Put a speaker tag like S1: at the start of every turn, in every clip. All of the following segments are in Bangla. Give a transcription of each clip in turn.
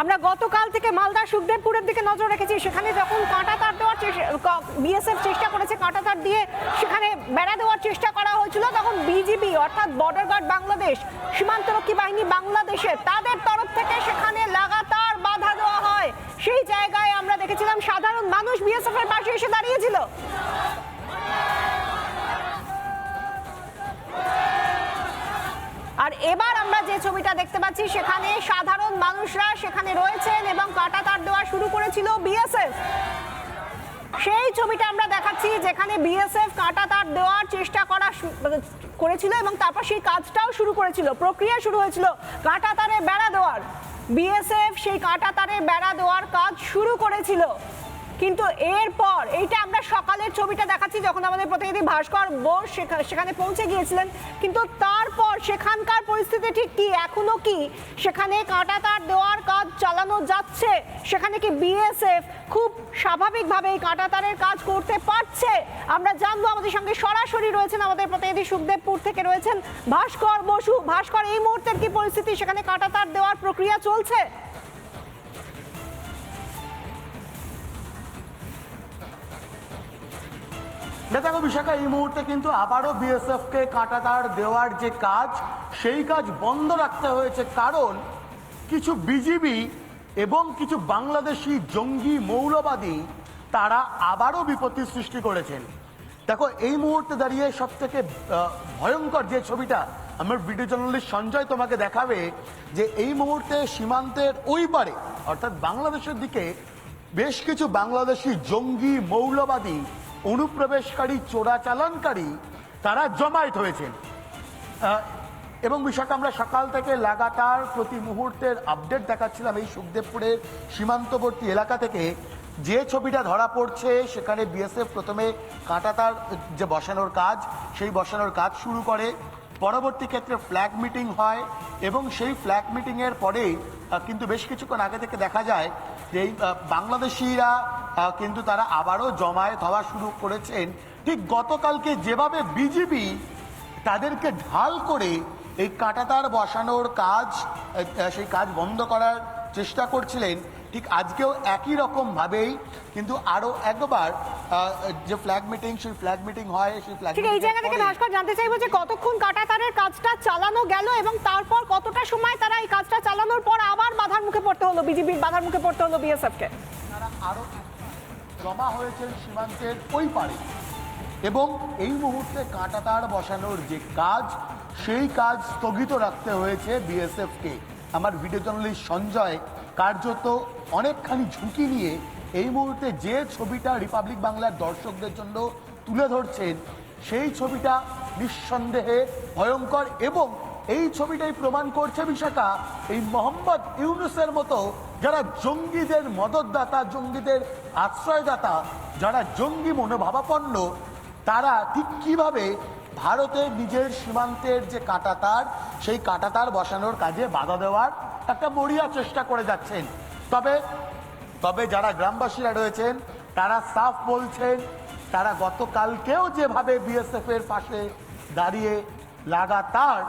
S1: আমরা গতকাল থেকে মালদা সুখদেবপুরের দিকে নজর রেখেছি। সেখানে যখন কাঁটা তার দেওয়ার বিএসএফ চেষ্টা করেছে কাঁটা তার দিয়ে সেখানে বেড়া দেওয়ার চেষ্টা করা হয়েছিল। তখন বিজিবি অর্থাৎ বর্ডার গার্ড বাংলাদেশ সীমান্তরক্ষী বাহিনী বাংলাদেশে তাদের তরফ থেকে সেখানে লাগাতার বাধা দেওয়া হয়। সেই জায়গায় আমরা দেখেছিলাম সাধারণ মানুষ বিএসএফ এর পাশে এসে দাঁড়িয়েছিল। আর এবার আমরা যে ছবিটা দেখতে পাচ্ছি, সেখানে সাধারণ মানুষরা সেখানে রয়েছেন এবং কাটা তার দেওয়া শুরু করেছিল বিএসএফ সেই ছবিটা আমরা দেখাচ্ছি যেখানে বিএসএফ কাটা তার দেওয়ার চেষ্টা করা করেছিল এবং তারপর সেই কাজটাও শুরু করেছিল। প্রক্রিয়া শুরু হয়েছিল কাটা তারে বেড়া দেওয়ার। বিএসএফ সেই কাটা তারে বেড়া দেওয়ার কাজ শুরু করেছিল। কিন্তু এরপর এইটা আমরা সকালের ছবিটা দেখাচ্ছি যখন আমাদের প্রতিনিধি ভাস্কর বোস সেখা- সেখানে পৌঁছে গিয়েছিলেন। কিন্তু তারপর সেখানকার পরিস্থিতি ঠিক কি, এখনও কি? সেখানে কাঁটা তার দেওয়ার কাজ চালানো যাচ্ছে। সেখানে কি বিএসএফ খুব স্বাভাবিকভাবে এই কাঁটা তারের কাজ করতে পারছে? আমরা জানব আমাদের সঙ্গে সরাসরি রয়েছেন আমাদের প্রতিনিধি সুখদেবপুর থেকে রয়েছেন ভাস্কর বসু। ভাস্কর, এই মুহূর্তের কি পরিস্থিতি? সেখানে কাঁটা তার দেওয়ার প্রক্রিয়া চলছে?
S2: দেখো বিশাখা, এই মুহূর্তে কিন্তু আবারও বিএসএফ কে কাঁটাতার দেওয়ার যে কাজ, সেই কাজ বন্ধ রাখতে হয়েছে কারণ কিছু বিজিবি এবং কিছু বাংলাদেশি জঙ্গি মৌলবাদী তারা আবারও বিপত্তি সৃষ্টি করেছেন। দেখো, এই মুহূর্তে দাঁড়িয়ে সব থেকে ভয়ঙ্কর যে ছবিটা, আমার ভিডিও জার্নালিস্ট সঞ্জয় তোমাকে দেখাবে যে এই মুহূর্তে সীমান্তের ওই পারে, অর্থাৎ বাংলাদেশের দিকে, বেশ কিছু বাংলাদেশি জঙ্গি মৌলবাদী অনুপ্রবেশকারী, চোরাচালানকারী তারা জমায়েত হয়েছেন। এবং বিষয়টা আমরা সকাল থেকে লাগাতার প্রতি মুহূর্তের আপডেট দেখাচ্ছিলাম এই সুখদেবপুরের সীমান্তবর্তী এলাকা থেকে। যে ছবিটা ধরা পড়ছে, সেখানে বিএসএফ প্রথমে কাঁটাতার যে বসানোর কাজ, সেই বসানোর কাজ শুরু করে। পরবর্তী ক্ষেত্রে ফ্ল্যাগ মিটিং হয় এবং সেই ফ্ল্যাগ মিটিংয়ের পরেই কিন্তু বেশ কিছুক্ষণ আগে থেকে দেখা যায় যে এই বাংলাদেশিরা কিন্তু তারা আবারও জমায়েত হওয়া শুরু করেছেন। ঠিক গতকালকে যেভাবে বিজিবি তাদেরকে ঢাল করে এই কাঁটাতার বসানোর কাজ সেই কাজ বন্ধ করার চেষ্টা করছিলেন, ঠিক আজকেও একই রকম ভাবেই কিন্তু আরও একবার যে ফ্ল্যাগ মিটিং সেই ফ্ল্যাগ মিটিং হয় সেই ফ্ল্যাগ
S1: ঠিক এই জায়গা থেকে ভাস্কর জানতে চাইব যে কতক্ষণ কাটা তারের কাজটা চালানো গেল এবং তারপর কতটা সময় তারা এই কাজটা চালানোর পর আবার বাধার মুখে পড়তে হলো বিজেপির বাধার মুখে পড়তে হলো বিএসএফ কে
S2: তারা আরও জমা হয়েছেন সীমান্তের ওই পারে এবং এই মুহূর্তে কাঁটাতার বসানোর যে কাজ সেই কাজ স্থগিত রাখতে হয়েছে বিএসএফ কে আমার ভিডিও জার্নালিস্ট সঞ্জয় কার্যত অনেকখানি ঝুঁকি নিয়ে এই মুহূর্তে যে ছবিটা রিপাবলিক বাংলার দর্শকদের জন্য তুলে ধরছেন, সেই ছবিটা নিঃসন্দেহে ভয়ঙ্কর এবং এই ছবিটাই প্রমাণ করছে বিশাখা, এই মোহাম্মদ ইউনুসের মতো যারা জঙ্গিদের মদতদাতা, জঙ্গিদের আশ্রয়দাতা, যারা জঙ্গি মনোভাবাপন্ন, তারা ঠিক কীভাবে ভারতের নিজের সীমান্তের যে কাঁটাতার, সেই কাঁটাতার বসানোর কাজে বাধা দেওয়ার একটা মরিয়া চেষ্টা করে যাচ্ছেন। তবে তবে যারা গ্রামবাসীরা রয়েছেন, তারা সাফ বলছেন, তারা গতকালকেও যেভাবে বিএসএফ এর পাশে দাঁড়িয়ে লাগাতার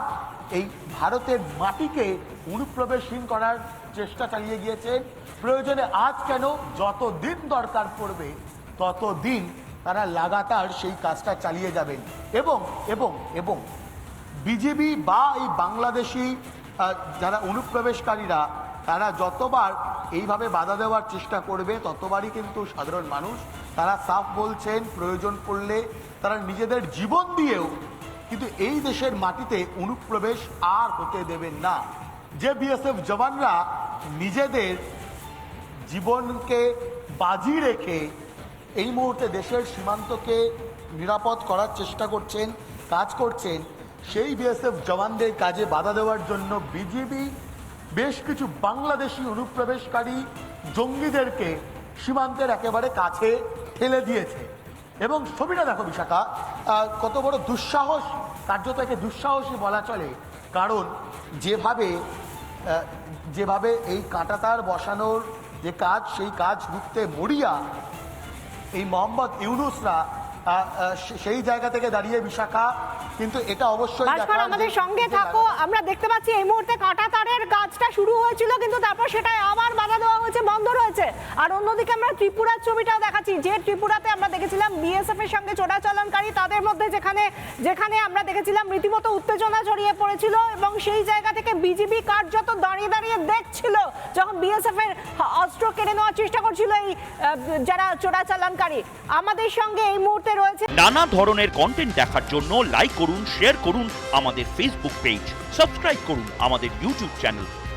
S2: এই ভারতের মাটিকে অনুপ্রবেশহীন করার চেষ্টা চালিয়ে গিয়েছেন, প্রয়োজনে আজ কেন যত দিন দরকার পড়বে তত দিন তারা লাগাতার সেই কাজটা চালিয়ে যাবেন। এবং এবং এবং বিজেপি বা এই বাংলাদেশি যারা অনুপ্রবেশকারীরা তারা যতবার এইভাবে বাধা দেওয়ার চেষ্টা করবে, ততবারই কিন্তু সাধারণ মানুষ, তারা সাফ বলছেন, প্রয়োজন পড়লে তারা নিজেদের জীবন দিয়েও কিন্তু এই দেশের মাটিতে অনুপ্রবেশ আর হতে দেবেন না। যে বিএসএফ জওয়ানরা নিজেদের জীবনকে বাজি রেখে এই মুহূর্তে দেশের সীমান্তকে নিরাপদ করার চেষ্টা করছেন, কাজ করছেন, সেই বিএসএফ জওয়ানদের কাজে বাধা দেওয়ার জন্য বিজিবি বেশ কিছু বাংলাদেশি অনুপ্রবেশকারী জঙ্গিদেরকে সীমান্তের একেবারে কাছে ঠেলে দিয়েছে। এবং ছবিটা দেখো বিশাখা কত বড় দুঃসাহস কার্যত একে দুঃসাহসী বলা চলে। কারণ যেভাবে যেভাবে এই কাঁটাতার বসানোর যে কাজ সেই কাজ রুখতে মরিয়া এই মোহাম্মদ ইউনুসরা সেই জায়গা থেকে দাঁড়িয়ে বিশাখা কিন্তু এটা অবশ্যই
S1: আমাদের সঙ্গে থাকো আমরা দেখতে পাচ্ছি এই মুহূর্তে কাটা তারের কাজটা শুরু হয়েছিল, কিন্তু তারপর সেটা আবার বাধা দেওয়া হয়েছে, বন্ধ রয়েছে। আর অন্যদিকে আমরা ত্রিপুরার ছবিটাও দেখাচ্ছি, যে ত্রিপুরাতে আমরা দেখেছিলাম বিএসএফ এর সঙ্গে চোরাচালানকারী, তাদের মধ্যে যেখানে যেখানে আমরা দেখেছিলাম রীতিমতো উত্তেজনা ছড়িয়ে পড়েছিল এবং সেই জায়গা থেকে বিজিবি কার্যত দাঁড়িয়ে দাঁড়িয়ে দেখছিল, যখন বিএসএফ এর অস্ত্র কেড়ে নেওয়ার চেষ্টা করছিল এই যারা চোরাচালানকারী। আমাদের সঙ্গে এই মুহূর্তে রয়েছে
S3: নানা ধরনের কন্টেন্ট দেখার জন্য লাইক করুন শেয়ার করুন আমাদের ফেসবুক পেজ সাবস্ক্রাইব করুন আমাদের ইউটিউব চ্যানেল